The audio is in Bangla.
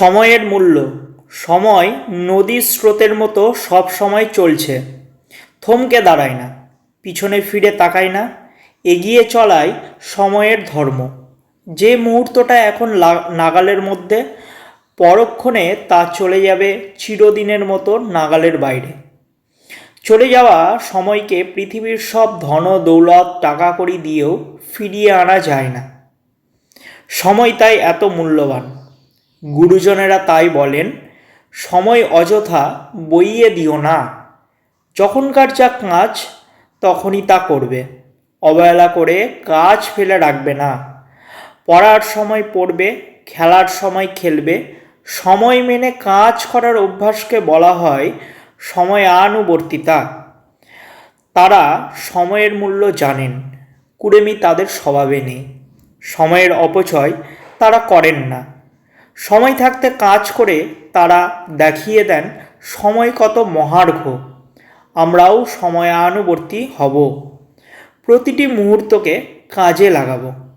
সময়ের মূল্য। সময় নদীর স্রোতের মতো সব সময় চলছে। থমকে দাঁড়ায় না। পিছনে ফিরে তাকায় না। এগিয়ে চলাই সময়ের ধর্ম। যে মুহূর্তটা এখন নাগালের মধ্যে, পরক্ষণে তা চলে যাবে চিরদিনের মতো নাগালের বাইরে। চলে যাওয়া সময়কে পৃথিবীর সব ধন, দৌলত, টাকা কড়ি দিয়েও ফিরিয়ে আনা যায় না। সময় তাই এত মূল্যবান। গুরুজনেরা তাই বলেন, সময় অযথা বইয়ে দিও না। যখনকার যা কাজ, তখনই তা করবে। অবহেলা করে কাজ ফেলে রাখবে না। পড়ার সময় পড়বে, খেলার সময় খেলবে। সময় মেনে কাজ করার অভ্যাসকে বলা হয় সময় আনুবর্তিতা তারা সময়ের মূল্য জানেন। কুড়েমি তাদের স্বভাবে নেই। সময়ের অপচয় তারা করেন না। সময় থাকতে কাজ করে তারা দেখিয়ে দেন, সময় কত মহার্ঘ, আমরাও সময়ানুবর্তী হব। প্রতিটি মুহূর্তকে কাজে লাগাবো।